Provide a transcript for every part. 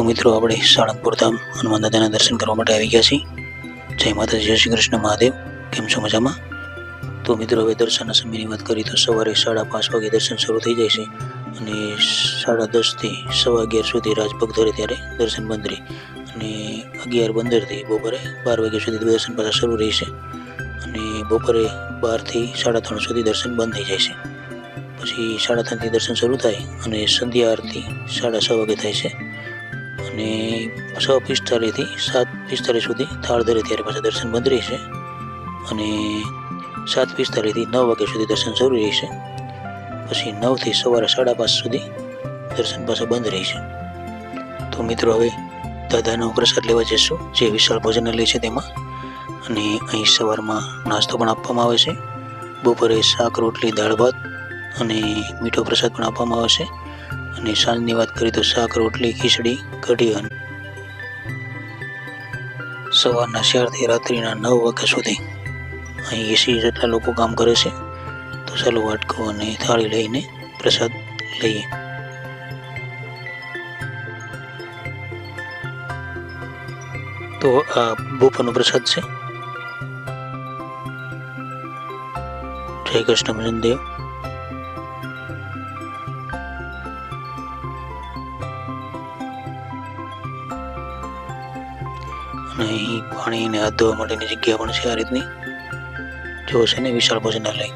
તો મિત્રો આપણે સાળંગપુર ધામ હનુમાન દાદાના દર્શન કરવા માટે આવી ગયા છીએ. જય માતાજી, જય શ્રી કૃષ્ણ મહાદેવ. કેમ છો મજામાં? તો મિત્રો હવે દર્શનના સમયની વાત કરીએ તો સવારે સાડા પાંચ વાગે દર્શન શરૂ થઈ જાય છે અને સાડા દસથી સવા અગિયાર સુધી રાજભગ ધરે ત્યારે દર્શન બંધ રહે. અને અગિયાર પંદરથી બપોરે બાર વાગ્યા સુધી દર્શન પાછા શરૂ રહેશે અને બપોરે બારથી સાડા ત્રણ સુધી દર્શન બંધ થઈ જાય છે. પછી સાડા ત્રણથી દર્શન શરૂ થાય અને સંધ્યા આરતી સાડા છ વાગે થાય છે. અને છ પિસ્તાલીસથી સાત પિસ્તાલીસ સુધી થાળ ધરે ત્યારે પાછા દર્શન બંધ રહેશે. અને સાત પિસ્તાલીસથી નવ વાગ્યા સુધી દર્શન જરૂરી રહેશે. પછી નવથી સવારે સાડા પાંચ સુધી દર્શન પાછા બંધ રહેશે. તો મિત્રો, હવે દાદાનો પ્રસાદ લેવા જઈશું, જે વિશાળ ભોજનાલય છે તેમાં. અને અહીં સવારમાં નાસ્તો પણ આપવામાં આવે છે. બપોરે શાક, રોટલી, દાળ ભાત અને મીઠો પ્રસાદ પણ આપવામાં આવે છે. અને સાંજની વાત કરીએ તો શાક, રોટલી, ખીચડી, કઢી અને સવારના ચારથી રાત્રિના નવ વાગ્યા સુધી. અહીં એસી જેટલા લોકો કામ કરે છે. તો ચાલો વાટકો અને થાળી લઈને પ્રસાદ લઈએ. તો આ બપોરનો પ્રસાદ છે. જય કૃષ્ણ મિલન અહીં પાણી અને હાથ ધોવા માટેની જગ્યા પણ છે આ રીતની. જો છે ને વિશાળ ભોજનાલય.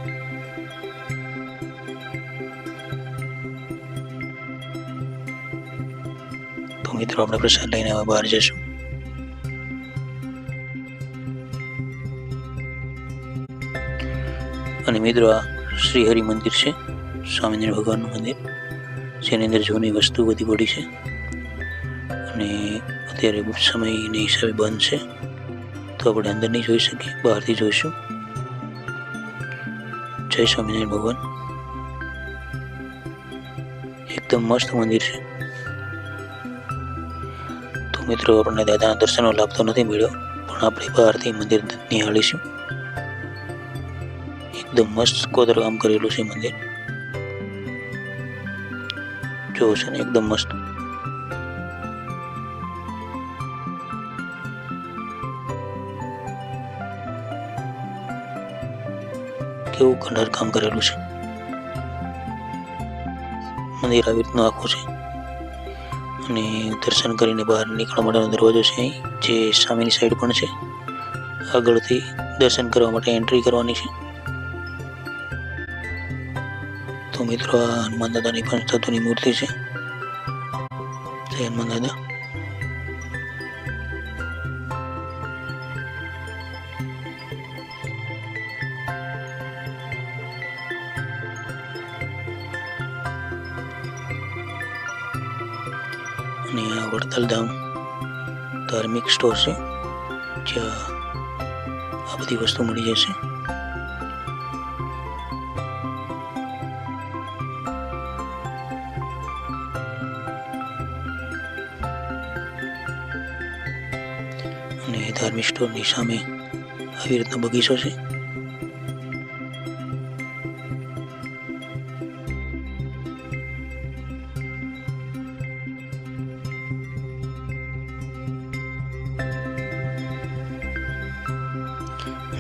તો મિત્રો, આપણે પ્રસાદ લઈને હવે બહાર જઈશું. અને મિત્રો, આ શ્રીહરિ મંદિર છે, સ્વામિનારાયણ ભગવાનનું મંદિર. જેની અંદર જૂની વસ્તુ બધી પડી છે. અને અત્યારે સમયની હિસાબે બંધ છે. તો આપણે અંદર નહીં જોઈ શકીએ, બહારથી જોઈશું. જય સ્વામિનારાયણ ભગવાન. એકદમ મસ્ત મંદિર છે. તો મિત્રો, આપણને દાદાના દર્શનનો લાભ તો નથી મળ્યો, પણ આપણે બહારથી મંદિર નિહાળીશું. એકદમ મસ્ત કોતરકામ કરેલું છે મંદિર. જોવું છે ને, એકદમ મસ્ત. કેવું કલર કામ કરેલું છે. મંદિર આવી રીતનું આખું છે. અને દર્શન કરીને બહાર નીકળવા માટેનો દરવાજો છે અહીં, જે સામેની સાઈડ પણ છે. આગળથી દર્શન કરવા માટે એન્ટ્રી કરવાની છે. તો મિત્રો, આ હનુમાન દાદાની પંચતત્વની મૂર્તિ છે. જય હનુમાન દાદા. અને આ વડતાલ ધામ ધાર્મિક સ્ટોર છે, જ્યાં આ બધી વસ્તુ મળી જશે. અને ધાર્મિક સ્ટોરની સામે આવી રીતનો બગીચો છે.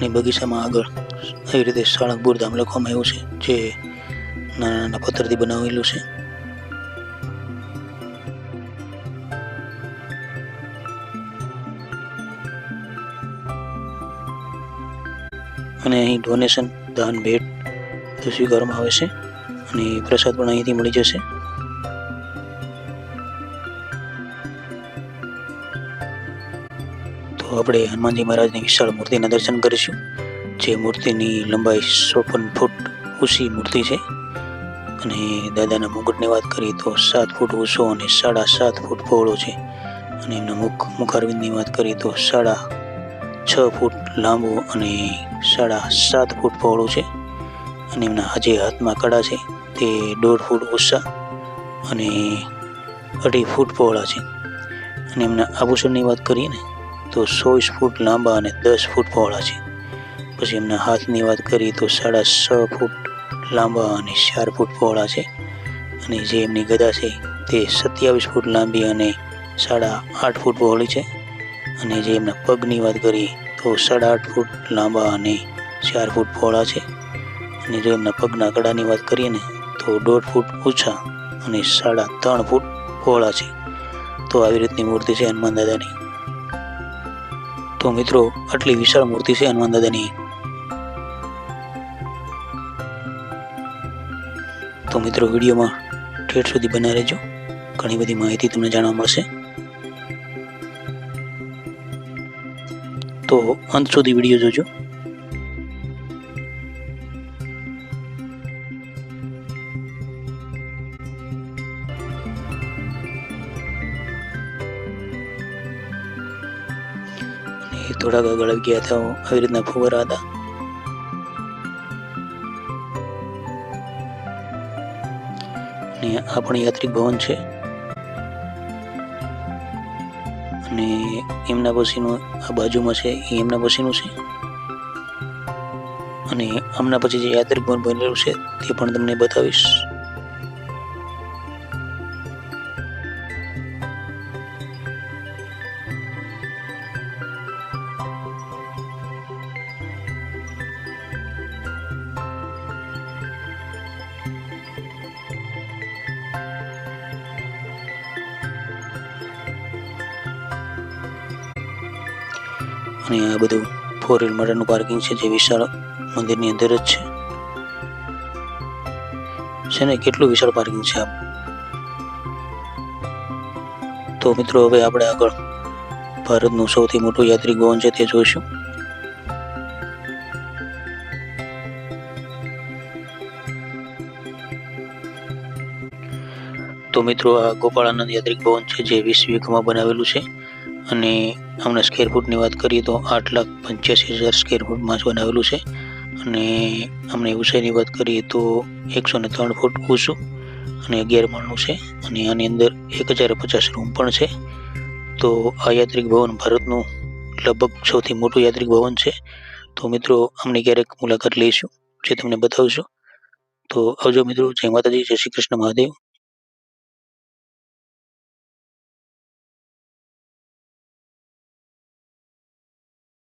અને બગીચામાં આગળ આવી રીતે સાળંગપુર ધામ લખવામાં આવ્યું છે, જે નાના નાના પથ્થરથી બનાવેલું છે. અને અહીં ડોનેશન દાન, ભેટ, સ્વીકારવામાં આવે છે અને પ્રસાદ પણ અહીંથી મળી જશે. આપણે હનુમાનજી મહારાજની વિશાળ મૂર્તિના દર્શન કરીશું. જે મૂર્તિની લંબાઈ ચોપન ફૂટ ઊંચી મૂર્તિ છે. અને દાદાના મુગટની વાત કરીએ તો સાત ફૂટ ઊંચો અને સાડા સાત ફૂટ પહોળો છે. અને એમના મુખ મુખારવિંદની વાત કરીએ તો સાડા છ ફૂટ લાંબો અને સાડા સાત ફૂટ પહોળો છે. અને એમના જે હાથમાં કડા છે. તે દોઢ ફૂટ ઊંચા અને અઢી ફૂટ પહોળા છે. અને એમના આભૂષણની વાત કરીએ ને તો ચોવીસ ફૂટ લાંબા અને દસ ફૂટ પહોળા છે. પછી એમના હાથની વાત કરીએ તો સાડા છ ફૂટ લાંબા અને ચાર ફૂટ પહોળા છે. અને જે એમની ગદા છે તે સત્યાવીસ ફૂટ લાંબી અને સાડા આઠ ફૂટ પહોળી છે. અને જે એમના પગની વાત કરીએ તો સાડા આઠ ફૂટ લાંબા અને ચાર ફૂટ પહોળા છે. અને જો એમના પગના કડાની વાત કરીએ ને તો દોઢ ફૂટ ઓછા અને સાડા ત્રણ ફૂટ પહોળા છે. તો આવી રીતની મૂર્તિ છે હનુમાન દાદાની. તો મિત્રો, આટલી વિશાળ મૂર્તિ છે હનુમાન દાદાની તો મિત્રો, વિડીયોમાં ઠેઠ સુધી બના રહેજો. ઘણી બધી માહિતી તમને જાણવા મળશે. તો અંત સુધી વીડિયો જોજો. થોડાક આગળ આવી ગયા હતા આવી રીતના ફુવારા હતા. અને આ યાત્રિક ભવન છે. અને એમના પછીનું આ બાજુમાં છે, એ એમના પછીનું છે. અને આમના પછી જે યાત્રિક ભવન બનેલું છે, તે પણ તમને બતાવીશ. અને આ બધું ફોર વ્હીલ માટેનું પાર્કિંગ છે જે વિશાળ મંદિરની અંદર જ છે. છે ને? કેટલું વિશાળ પાર્કિંગ છે આપ તો મિત્રો, હવે આપણે આગળ ભારતનું સૌથી મોટું યાત્રિક ભવન છે તે જોઈશું. તો મિત્રો, આ ગોપાળાનંદ યાત્રિક ભવન છે જે વીસ વીઘામાં બનાવેલું છે. અને હમણાં સ્કેર ફૂટની વાત કરીએ તો આઠ લાખ પંચ્યાસી હજાર સ્કેર ફૂટમાં જ બનાવેલું છે. અને અમને ઊંચાઈની વાત કરીએ તો એકસો ને ત્રણ ફૂટ ઊંચું અને અગિયાર માળનું છે. અને આની અંદર એક હજાર પચાસ રૂમ પણ છે. તો આ યાત્રિક ભવન ભારતનું લગભગ સૌથી મોટું યાત્રિક ભવન છે. તો મિત્રો અમને ક્યારેક મુલાકાત લઈશું, જે તમને બતાવશું. તો આવજો મિત્રો, જય માતાજી, જય શ્રી કૃષ્ણ મહાદેવ.